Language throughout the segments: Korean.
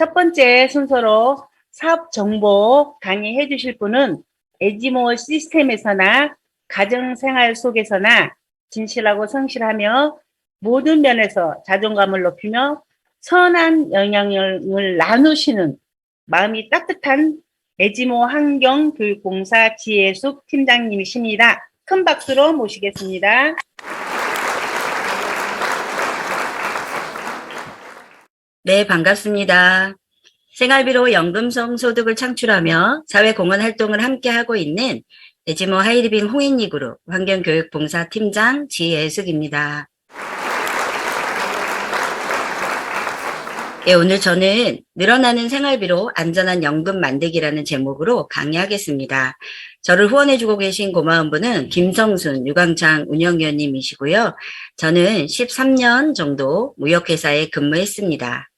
첫 번째 순서로 사업 정보 강의해 주실 분은 에지모 시스템에서나 가정생활 속에서나 진실하고 성실하며 모든 면에서 자존감을 높이며 선한 영향력을 나누시는 마음이 따뜻한 에지모 환경교육공사 지혜숙 팀장님이십니다. 큰 박수로 모시겠습니다. 네, 반갑습니다. 생활비로 연금성 소득을 창출하며 사회공헌 활동을 함께하고 있는 에지모 하이리빙 홍인리 그룹 환경교육봉사 팀장 지혜숙입니다. 예, 오늘 저는 늘어나는 생활비로 안전한 연금 만들기라는 제목으로 강의하겠습니다. 저를 후원해주고 계신 고마운 분은 김성순 유광창 운영위원님이시고요. 저는 13년 정도 무역회사에 근무했습니다.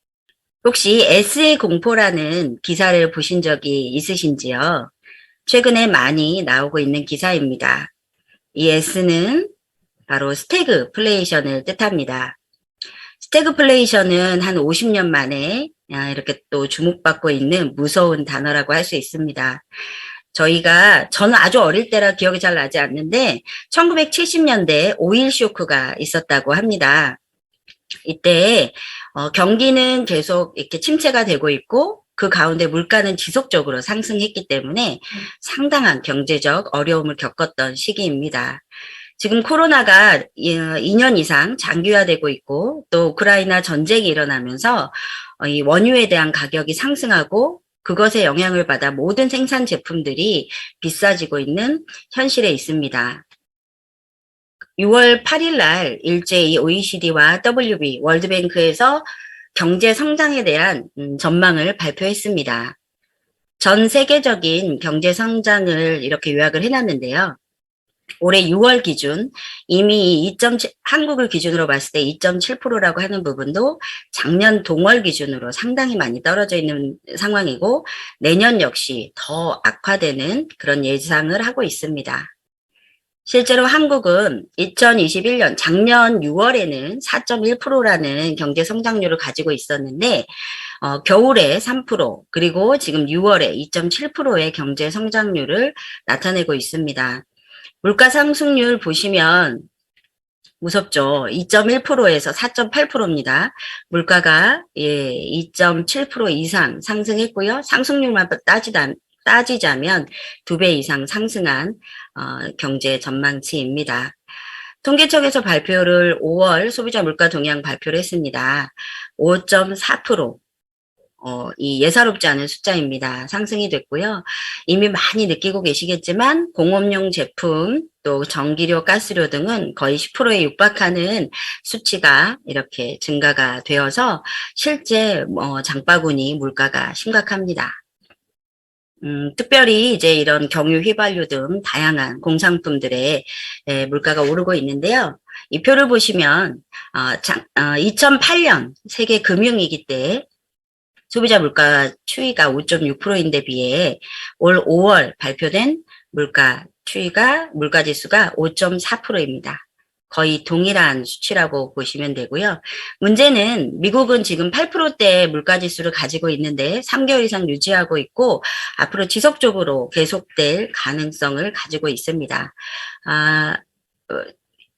혹시 S의 공포라는 기사를 보신 적이 있으신지요? 최근에 많이 나오고 있는 기사입니다. 이 S는 바로 스태그플레이션을 뜻합니다. 스태그플레이션은 한 50년 만에 아, 이렇게 또 주목받고 있는 무서운 단어라고 할 수 있습니다. 저희가 저는 아주 어릴 때라 기억이 잘 나지 않는데 1970년대 오일 쇼크가 있었다고 합니다. 이때 어, 경기는 계속 이렇게 침체가 되고 있고 그 가운데 물가는 지속적으로 상승했기 때문에 상당한 경제적 어려움을 겪었던 시기입니다. 지금 코로나가 2년 이상 장기화되고 있고 또 우크라이나 전쟁이 일어나면서 어, 이 원유에 대한 가격이 상승하고 그것에 영향을 받아 모든 생산 제품들이 비싸지고 있는 현실에 있습니다. 6월 8일 날 일제히 OECD와 WB 월드뱅크에서 경제 성장에 대한 음, 전망을 발표했습니다. 전 세계적인 경제 성장을 이렇게 요약을 해놨는데요. 올해 6월 기준 이미 2.7, 한국을 기준으로 봤을 때 2.7%라고 하는 부분도 작년 동월 기준으로 상당히 많이 떨어져 있는 상황이고 내년 역시 더 악화되는 그런 예상을 하고 있습니다. 실제로 한국은 2021년 작년 6월에는 4.1%라는 경제 성장률을 가지고 있었는데 어, 겨울에 3% 그리고 지금 6월에 2.7%의 경제 성장률을 나타내고 있습니다. 물가 상승률 보시면 무섭죠. 2.1%에서 4.8%입니다. 물가가 예, 2.7% 이상 상승했고요. 상승률만 따지다, 따지자면 두 배 이상 상승한 어, 경제 전망치입니다. 통계청에서 발표를 5월 소비자 물가 동향 발표를 했습니다. 5.4%. 어, 이 예사롭지 않은 숫자입니다. 상승이 됐고요. 이미 많이 느끼고 계시겠지만 공업용 제품 또 전기료, 가스료 등은 거의 10%에 육박하는 수치가 이렇게 증가가 되어서 실제 뭐 장바구니 물가가 심각합니다. 음, 특별히 이제 이런 경유, 휘발유 등 다양한 공산품들의 에, 물가가 오르고 있는데요. 이 표를 보시면 어, 장, 어, 2008년 세계 금융위기 때 소비자 물가 추이가 5.6%인데 비해 올 5월 발표된 물가 추이가 물가 지수가 5.4%입니다. 거의 동일한 수치라고 보시면 되고요. 문제는 미국은 지금 8%대 물가 지수를 가지고 있는데 3개월 이상 유지하고 있고 앞으로 지속적으로 계속될 가능성을 가지고 있습니다. 아, 어,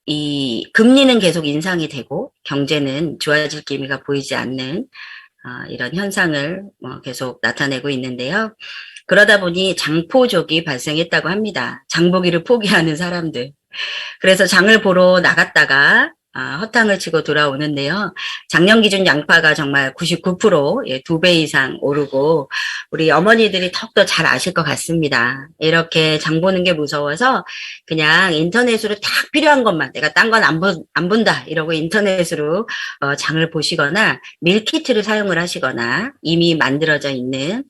이 금리는 계속 인상이 되고 경제는 좋아질 기미가 보이지 않는 아, 이런 현상을 뭐 계속 나타내고 있는데요. 그러다 보니 장포족이 발생했다고 합니다. 장보기를 포기하는 사람들. 그래서 장을 보러 나갔다가 아, 허탕을 치고 돌아오는데요. 작년 기준 양파가 정말 99%, 예, 두배 이상 오르고, 우리 어머니들이 더욱더 잘 아실 것 같습니다. 이렇게 장 보는 게 무서워서 그냥 인터넷으로 딱 필요한 것만, 내가 딴 건 안 안 본다, 이러고 인터넷으로 어, 장을 보시거나 밀키트를 사용을 하시거나 이미 만들어져 있는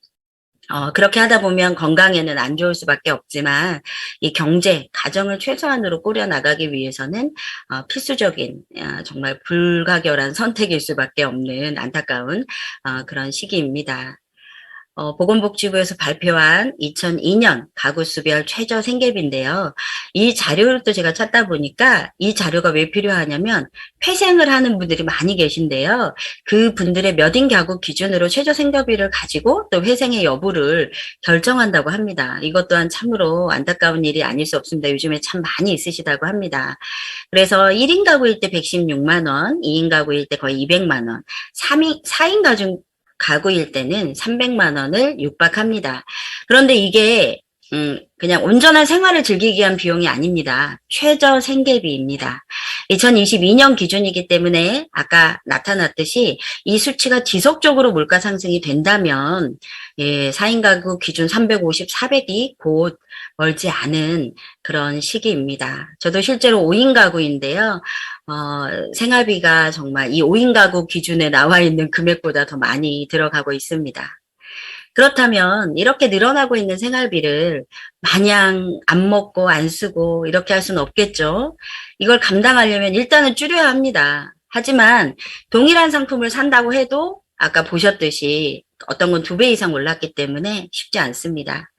어, 그렇게 하다 보면 건강에는 안 좋을 수밖에 없지만 이 경제, 가정을 최소한으로 꾸려나가기 위해서는 어, 필수적인 어, 정말 불가결한 선택일 수밖에 없는 안타까운 어, 그런 시기입니다. 어, 보건복지부에서 발표한 2002년 가구 수별 최저 생계비인데요. 이 자료를 또 제가 찾다 보니까 이 자료가 왜 필요하냐면 회생을 하는 분들이 많이 계신데요. 그 분들의 몇인 가구 기준으로 최저 생계비를 가지고 또 회생의 여부를 결정한다고 합니다. 이것 또한 참으로 안타까운 일이 아닐 수 없습니다. 요즘에 참 많이 있으시다고 합니다. 그래서 1인 가구일 때 116만 원, 2인 가구일 때 거의 200만 원, 3인, 4인 가족 가구일 때는 300만 원을 육박합니다. 그런데 이게 음, 그냥 온전한 생활을 즐기기 위한 비용이 아닙니다. 최저 생계비입니다. 2022년 기준이기 때문에 아까 나타났듯이 이 수치가 지속적으로 물가 상승이 된다면 예, 4인 가구 기준 350, 400이 곧 멀지 않은 그런 시기입니다. 저도 실제로 5인 가구인데요. 어, 생활비가 정말 이 5인 가구 기준에 나와 있는 금액보다 더 많이 들어가고 있습니다. 그렇다면 이렇게 늘어나고 있는 생활비를 마냥 안 먹고 안 쓰고 이렇게 할 수는 없겠죠. 이걸 감당하려면 일단은 줄여야 합니다. 하지만 동일한 상품을 산다고 해도 아까 보셨듯이 어떤 건 두 배 이상 올랐기 때문에 쉽지 않습니다.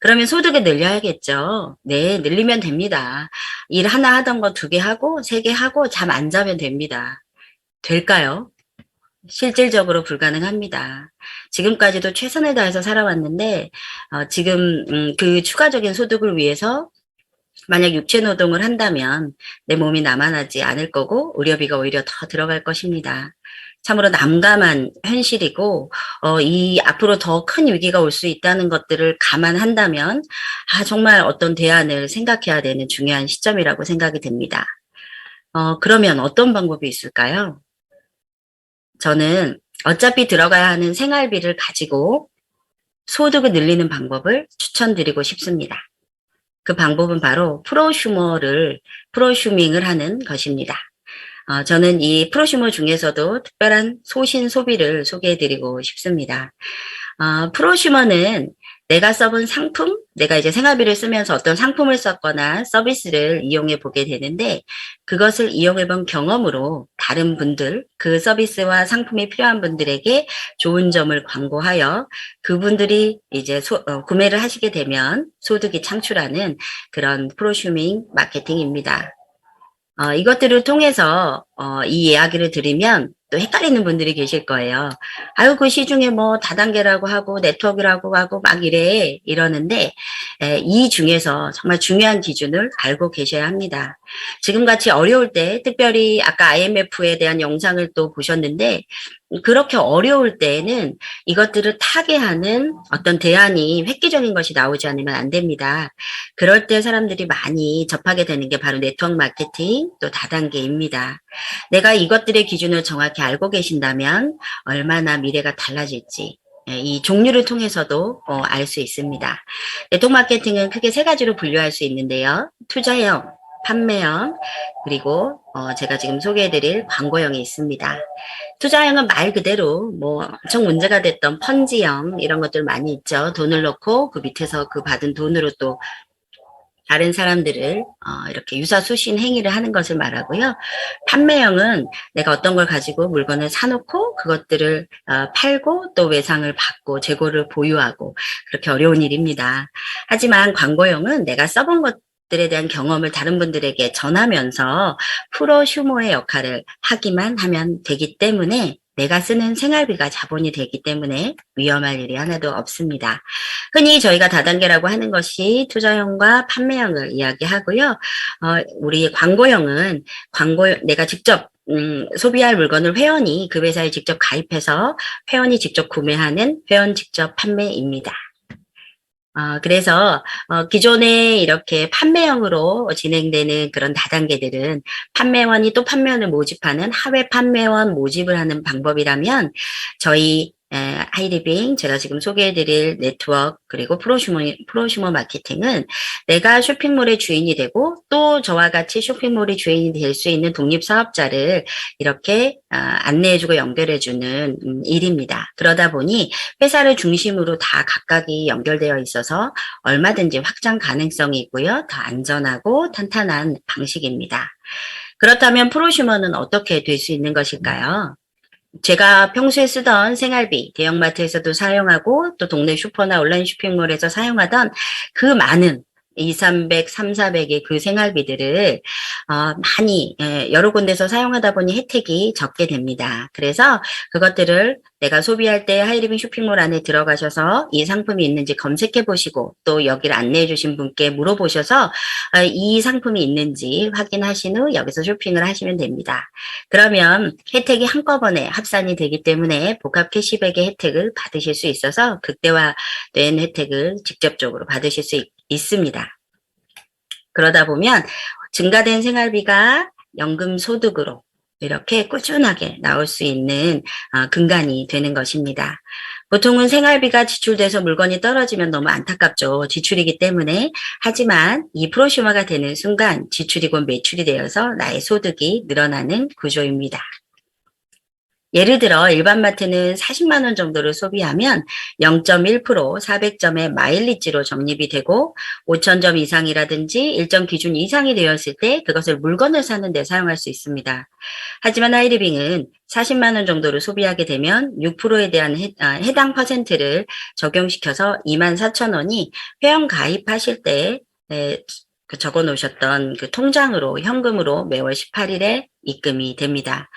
그러면 소득을 늘려야겠죠. 네, 늘리면 됩니다. 일 하나 하던 거 두 개 하고 세 개 하고 잠 안 자면 됩니다. 될까요? 실질적으로 불가능합니다. 지금까지도 최선을 다해서 살아왔는데 어, 지금 음, 그 추가적인 소득을 위해서 만약 육체 노동을 한다면 내 몸이 남아나지 않을 거고 의료비가 오히려 더 들어갈 것입니다. 참으로 남감한 현실이고 어, 이 앞으로 더 큰 위기가 올 수 있다는 것들을 감안한다면 아 정말 어떤 대안을 생각해야 되는 중요한 시점이라고 생각이 됩니다. 어, 그러면 어떤 방법이 있을까요? 저는 어차피 들어가야 하는 생활비를 가지고 소득을 늘리는 방법을 추천드리고 싶습니다. 그 방법은 바로 프로슈머를, 프로슈밍을 하는 것입니다. 어, 저는 이 프로슈머 중에서도 특별한 소신 소비를 소개해드리고 싶습니다. 어, 프로슈머는 내가 써본 상품, 내가 이제 생활비를 쓰면서 어떤 상품을 썼거나 서비스를 이용해 보게 되는데 그것을 이용해 본 경험으로 다른 분들, 그 서비스와 상품이 필요한 분들에게 좋은 점을 광고하여 그분들이 이제 소- 어, 구매를 하시게 되면 소득이 창출하는 그런 프로슈밍 마케팅입니다. 어, 이것들을 통해서 어, 이 이야기를 들으면 또 헷갈리는 분들이 계실 거예요. 아유, 그 시중에 뭐 다단계라고 하고 네트워크라고 하고 막 이래 이러는데 에, 이 중에서 정말 중요한 기준을 알고 계셔야 합니다. 지금같이 어려울 때 특별히 아까 IMF에 대한 영상을 또 보셨는데 그렇게 어려울 때에는 이것들을 타개하는 어떤 대안이 획기적인 것이 나오지 않으면 안 됩니다. 그럴 때 사람들이 많이 접하게 되는 게 바로 네트워크 마케팅 또 다단계입니다. 내가 이것들의 기준을 정확히 알고 계신다면 얼마나 미래가 달라질지 예, 이 종류를 통해서도 어, 알수 있습니다. 네트워크 마케팅은 크게 세 가지로 분류할 수 있는데요. 투자형, 판매형, 그리고 어, 제가 지금 소개해드릴 광고형이 있습니다. 투자형은 말 그대로 뭐 엄청 문제가 됐던 펀지형 이런 것들 많이 있죠. 돈을 넣고 그 밑에서 그 받은 돈으로 또 다른 사람들을 어, 이렇게 유사수신 행위를 하는 것을 말하고요. 판매형은 내가 어떤 걸 가지고 물건을 사놓고 그것들을 어, 팔고 또 외상을 받고 재고를 보유하고 그렇게 어려운 일입니다. 하지만 광고형은 내가 써본 것 들에 대한 경험을 다른 분들에게 전하면서 프로슈머의 역할을 하기만 하면 되기 때문에 내가 쓰는 생활비가 자본이 되기 때문에 위험할 일이 하나도 없습니다. 흔히 저희가 다단계라고 하는 것이 투자형과 판매형을 이야기하고요. 어, 우리 광고형은 광고 내가 직접 음, 소비할 물건을 회원이 그 회사에 직접 가입해서 회원이 직접 구매하는 회원 직접 판매입니다. 어, 그래서 어, 기존에 이렇게 판매형으로 진행되는 그런 다단계들은 판매원이 또 판매원을 모집하는 하회 판매원 모집을 하는 방법이라면 저희 에, 하이리빙 제가 지금 소개해드릴 네트워크 그리고 프로슈머 프로슈머 마케팅은 내가 쇼핑몰의 주인이 되고 또 저와 같이 쇼핑몰의 주인이 될 수 있는 독립 사업자를 이렇게 아, 안내해주고 연결해주는 음, 일입니다. 그러다 보니 회사를 중심으로 다 각각이 연결되어 있어서 얼마든지 확장 가능성이 있고요. 더 안전하고 탄탄한 방식입니다. 그렇다면 프로슈머는 어떻게 될 수 있는 것일까요? 제가 평소에 쓰던 생활비, 대형마트에서도 사용하고 또 동네 슈퍼나 온라인 쇼핑몰에서 사용하던 그 많은 2, 300, 3, 400의 그 생활비들을 어, 많이 예, 여러 군데서 사용하다 보니 혜택이 적게 됩니다. 그래서 그것들을 내가 소비할 때 하이리빙 쇼핑몰 안에 들어가셔서 이 상품이 있는지 검색해 보시고 또 여기를 안내해 주신 분께 물어보셔서 어, 이 상품이 있는지 확인하신 후 여기서 쇼핑을 하시면 됩니다. 그러면 혜택이 한꺼번에 합산이 되기 때문에 복합 캐시백의 혜택을 받으실 수 있어서 극대화된 혜택을 직접적으로 받으실 수 있, 있습니다. 그러다 보면 증가된 생활비가 연금 소득으로 이렇게 꾸준하게 나올 수 있는 어, 근간이 되는 것입니다. 보통은 생활비가 지출돼서 물건이 떨어지면 너무 안타깝죠. 지출이기 때문에. 하지만 이 프로슈머가 되는 순간 지출이 곧 매출이 되어서 나의 소득이 늘어나는 구조입니다. 예를 들어 일반 마트는 40만 원 정도를 소비하면 0.1% 400점의 마일리지로 적립이 되고 5,000점 이상이라든지 일정 기준 이상이 되었을 때 그것을 물건을 사는 데 사용할 수 있습니다. 하지만 하이리빙은 40만 원 정도를 소비하게 되면 6%에 대한 해, 아, 해당 퍼센트를 적용시켜서 2만 4천 원이 회원 가입하실 때 에, 그 적어 놓으셨던 그 통장으로 현금으로 매월 18일에 입금이 됩니다.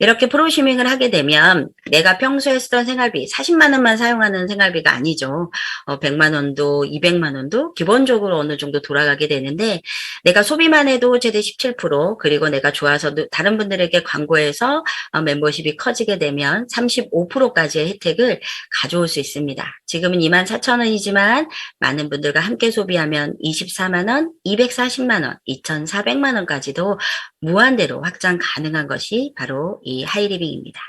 이렇게 프로시밍을 하게 되면 내가 평소에 쓰던 생활비 40만 원만 사용하는 생활비가 아니죠. 어, 100만 원도 200만 원도 기본적으로 어느 정도 돌아가게 되는데 내가 소비만 해도 최대 17% 그리고 내가 좋아서 다른 분들에게 광고해서 어, 멤버십이 커지게 되면 35%까지의 혜택을 가져올 수 있습니다. 지금은 2만 4천 원이지만 많은 분들과 함께 소비하면 24만 원, 240만 원, 2,400만 원까지도 무한대로 확장 가능한 것이 바로 이 하이리빙입니다.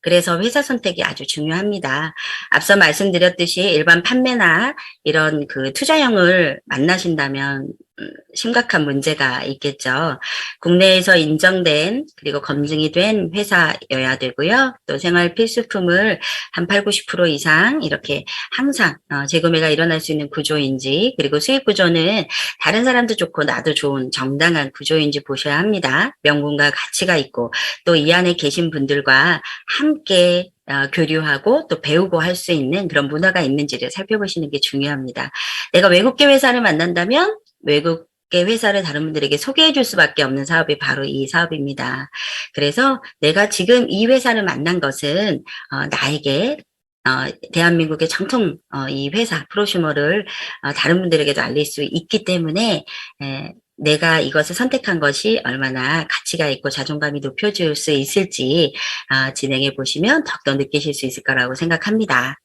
그래서 회사 선택이 아주 중요합니다. 앞서 말씀드렸듯이 일반 판매나 이런 그 투자형을 만나신다면 음, 심각한 문제가 있겠죠. 국내에서 인정된 그리고 검증이 된 회사여야 되고요. 또 생활 필수품을 한 8, 90% 이상 이렇게 항상 어, 재구매가 일어날 수 있는 구조인지 그리고 수익 구조는 다른 사람도 좋고 나도 좋은 정당한 구조인지 보셔야 합니다. 명분과 가치가 있고 또 이 안에 계신 분들과 함께 어, 교류하고 또 배우고 할 수 있는 그런 문화가 있는지를 살펴보시는 게 중요합니다. 내가 외국계 회사를 만난다면 외국계 회사를 다른 분들에게 소개해 줄 수밖에 없는 사업이 바로 이 사업입니다. 그래서 내가 지금 이 회사를 만난 것은 어, 나에게 어, 대한민국의 정통 어, 이 회사 프로슈머를 어, 다른 분들에게도 알릴 수 있기 때문에 에, 내가 이것을 선택한 것이 얼마나 가치가 있고 자존감이 높여줄 수 있을지 아, 진행해 보시면 더욱더 느끼실 수 있을 거라고 생각합니다.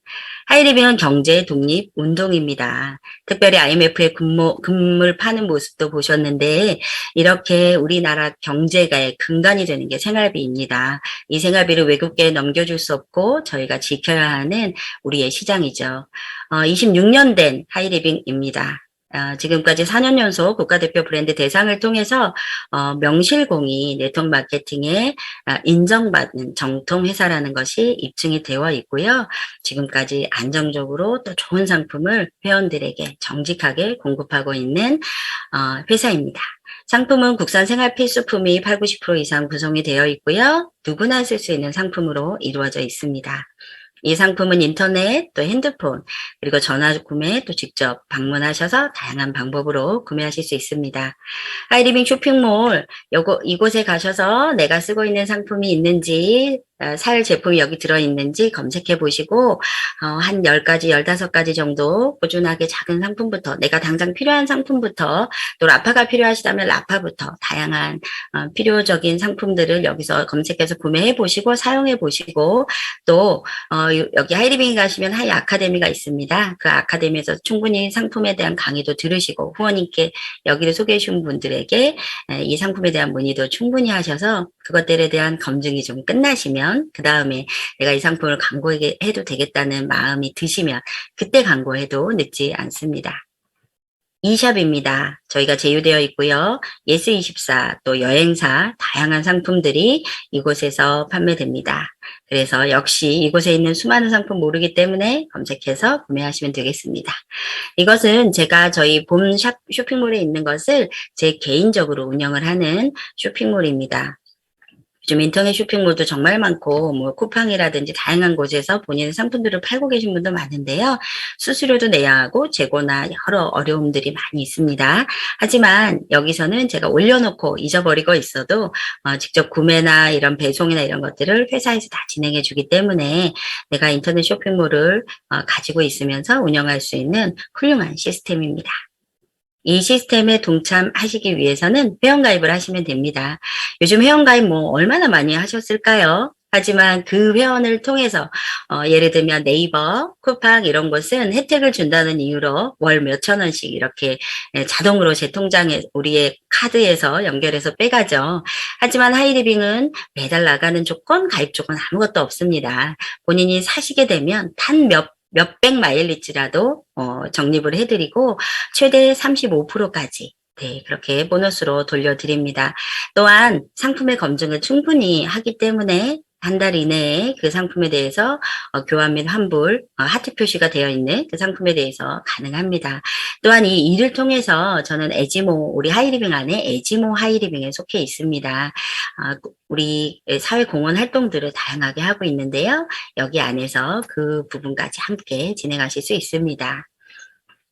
하이리빙은 경제 독립 운동입니다. 특별히 IMF의 금모, 금을 파는 모습도 보셨는데 이렇게 우리나라 경제가의 근간이 되는 게 생활비입니다. 이 생활비를 외국계에 넘겨줄 수 없고 저희가 지켜야 하는 우리의 시장이죠. 어, 26년 된 하이리빙입니다. 어, 지금까지 4년 연속 국가대표 브랜드 대상을 통해서 어, 명실공히 네트워크 마케팅에 아, 인정받는 정통 회사라는 것이 입증이 되어 있고요. 지금까지 안정적으로 또 좋은 상품을 회원들에게 정직하게 공급하고 있는 어, 회사입니다. 상품은 국산 생활 필수품이 8, 90% 이상 구성이 되어 있고요. 누구나 쓸 수 있는 상품으로 이루어져 있습니다. 이 상품은 인터넷, 또 핸드폰, 그리고 전화 구매, 또 직접 방문하셔서 다양한 방법으로 구매하실 수 있습니다. 하이리빙 쇼핑몰, 요거, 이곳에 가셔서 내가 쓰고 있는 상품이 있는지, 어, 살 제품이 여기 들어있는지 검색해 보시고, 어, 한 10가지, 15가지 정도 꾸준하게 작은 상품부터, 내가 당장 필요한 상품부터, 또 라파가 필요하시다면 라파부터, 다양한 어, 필요적인 상품들을 여기서 검색해서 구매해 보시고, 사용해 보시고, 또, 어, 여기 하이리빙에 가시면 하이 아카데미가 있습니다. 그 아카데미에서 충분히 상품에 대한 강의도 들으시고, 후원님께 여기를 소개해 주신 분들에게 이 상품에 대한 문의도 충분히 하셔서 그것들에 대한 검증이 좀 끝나시면 그 다음에 내가 이 상품을 광고해도 되겠다는 마음이 드시면 그때 광고해도 늦지 않습니다. 이샵입니다. 저희가 제휴되어 있고요. 예스24 또 여행사 다양한 상품들이 이곳에서 판매됩니다. 그래서 역시 이곳에 있는 수많은 상품 모르기 때문에 검색해서 구매하시면 되겠습니다. 이것은 제가 저희 봄 샵, 쇼핑몰에 있는 것을 제 개인적으로 운영을 하는 쇼핑몰입니다. 요즘 인터넷 쇼핑몰도 정말 많고 뭐 쿠팡이라든지 다양한 곳에서 본인의 상품들을 팔고 계신 분도 많은데요. 수수료도 내야 하고 재고나 여러 어려움들이 많이 있습니다. 하지만 여기서는 제가 올려놓고 잊어버리고 있어도 어, 직접 구매나 이런 배송이나 이런 것들을 회사에서 다 진행해 주기 때문에 내가 인터넷 쇼핑몰을 어, 가지고 있으면서 운영할 수 있는 훌륭한 시스템입니다. 이 시스템에 동참하시기 위해서는 회원가입을 하시면 됩니다. 요즘 회원가입 뭐 얼마나 많이 하셨을까요? 하지만 그 회원을 통해서 어, 예를 들면 네이버, 쿠팡 이런 곳은 혜택을 준다는 이유로 월 몇천 원씩 이렇게 예, 자동으로 제 통장에 우리의 카드에서 연결해서 빼가죠. 하지만 하이리빙은 매달 나가는 조건, 가입 조건 아무것도 없습니다. 본인이 사시게 되면 단 몇, 몇백 마일리지라도 어, 적립을 해드리고 최대 35%까지 네, 그렇게 보너스로 돌려드립니다. 또한 상품의 검증을 충분히 하기 때문에 한 달 이내에 그 상품에 대해서 어, 교환 및 환불, 어, 하트 표시가 되어 있는 그 상품에 대해서 가능합니다. 또한 이 일을 통해서 저는 에지모, 우리 하이리빙 안에 에지모 하이리빙에 속해 있습니다. 아, 우리 사회 공헌 활동들을 다양하게 하고 있는데요. 여기 안에서 그 부분까지 함께 진행하실 수 있습니다.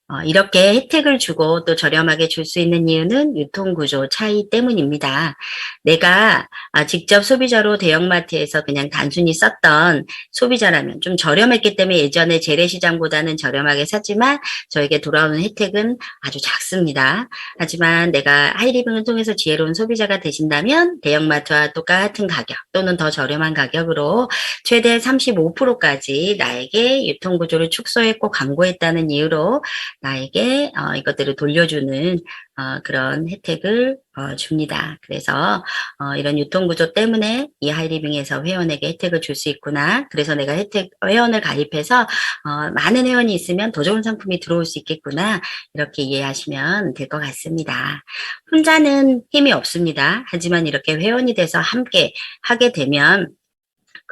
어, 이렇게 혜택을 주고 또 저렴하게 줄 수 있는 이유는 유통구조 차이 때문입니다. 내가 아, 직접 소비자로 대형마트에서 그냥 단순히 썼던 소비자라면 좀 저렴했기 때문에 예전에 재래시장보다는 저렴하게 샀지만 저에게 돌아오는 혜택은 아주 작습니다. 하지만 내가 하이리빙을 통해서 지혜로운 소비자가 되신다면 대형마트와 똑같은 가격 또는 더 저렴한 가격으로 최대 35%까지 나에게 유통구조를 축소했고 광고했다는 이유로 나에게 어, 이것들을 돌려주는 어, 그런 혜택을 어, 줍니다. 그래서 어, 이런 유통구조 때문에 이 하이리빙에서 회원에게 혜택을 줄 수 있구나. 그래서 내가 혜택 회원을 가입해서 어, 많은 회원이 있으면 더 좋은 상품이 들어올 수 있겠구나. 이렇게 이해하시면 될 것 같습니다. 혼자는 힘이 없습니다. 하지만 이렇게 회원이 돼서 함께 하게 되면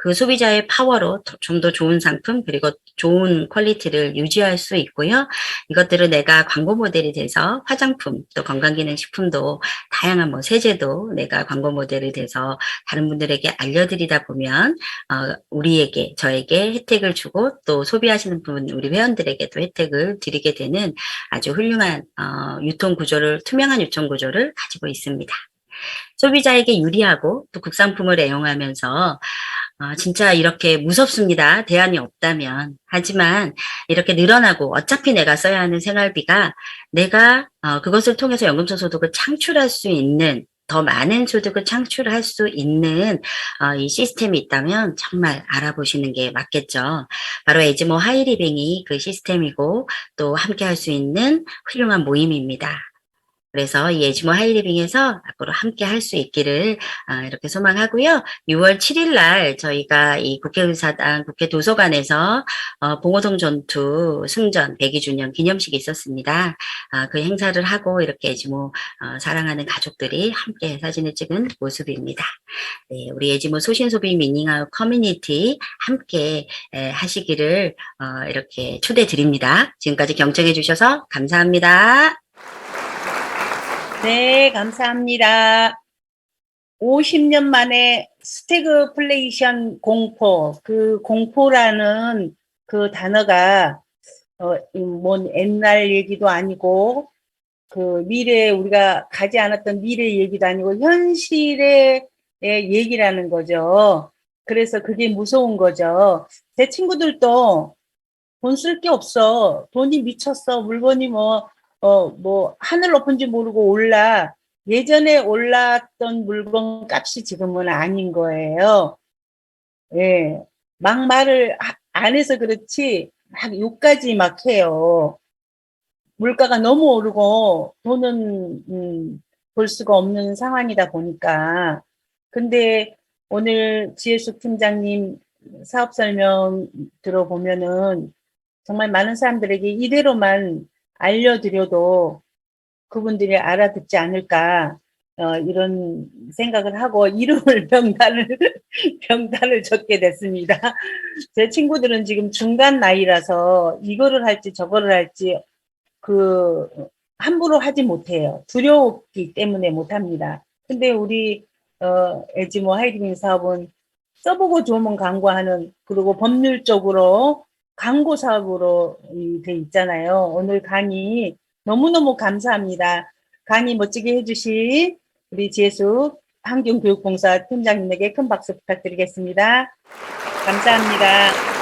그 소비자의 파워로 좀 더 좋은 상품 그리고 좋은 퀄리티를 유지할 수 있고요. 이것들을 내가 광고 모델이 돼서 화장품 또 건강기능식품도 다양한 뭐 세제도 내가 광고 모델이 돼서 다른 분들에게 알려드리다 보면 어, 우리에게 저에게 혜택을 주고 또 소비하시는 분 우리 회원들에게도 혜택을 드리게 되는 아주 훌륭한 어, 유통 구조를 투명한 유통 구조를 가지고 있습니다. 소비자에게 유리하고 또 국산품을 애용하면서 어, 진짜 이렇게 무섭습니다. 대안이 없다면. 하지만 이렇게 늘어나고 어차피 내가 써야 하는 생활비가 내가 어, 그것을 통해서 연금성 소득을 창출할 수 있는 더 많은 소득을 창출할 수 있는 어, 이 시스템이 있다면 정말 알아보시는 게 맞겠죠. 바로 에즈모 하이리빙이 그 시스템이고 또 함께 할 수 있는 훌륭한 모임입니다. 그래서 이 에즈모 하이리빙에서 앞으로 함께 할 수 있기를 아, 이렇게 소망하고요. 6월 7일 날 저희가 이 국회의사당 국회 도서관에서 어, 봉오동 전투 승전 102주년 기념식이 있었습니다. 아, 그 행사를 하고 이렇게 에지모 어, 사랑하는 가족들이 함께 사진을 찍은 모습입니다. 네, 우리 에지모 소신소비 미닝아웃 커뮤니티 함께 에, 하시기를 어, 이렇게 초대 드립니다. 지금까지 경청해 주셔서 감사합니다. 네, 감사합니다. 50년 만에 스태그플레이션 공포, 그 공포라는 그 단어가, 어, 뭐 옛날 얘기도 아니고, 그 미래에 우리가 가지 않았던 미래 얘기도 아니고, 현실의 얘기라는 거죠. 그래서 그게 무서운 거죠. 제 친구들도 돈 쓸 게 없어. 돈이 미쳤어. 물건이 뭐, 어, 뭐, 하늘 높은지 모르고 올라. 예전에 올랐던 물건 값이 지금은 아닌 거예요. 예. 막 말을 하- 안 해서 그렇지, 막 욕까지 막 해요. 물가가 너무 오르고 돈은, 음, 벌 수가 없는 상황이다 보니까. 근데 오늘 지혜숙 팀장님 사업 설명 들어보면은 정말 많은 사람들에게 이대로만 알려드려도 그분들이 알아듣지 않을까 어, 이런 생각을 하고 이름을 병단을 병단을 적게 됐습니다. 제 친구들은 지금 중간 나이라서 이거를 할지 저거를 할지 그 함부로 하지 못해요. 두려웠기 때문에 못합니다. 근데 우리 어, 에지모 하이딩 사업은 써보고 좋으면 광고하는 그리고 법률적으로 광고 사업으로 이, 돼 있잖아요. 오늘 강의 너무너무 감사합니다. 강의 멋지게 해주신 우리 지혜숙 환경교육봉사 팀장님에게 큰 박수 부탁드리겠습니다. 감사합니다.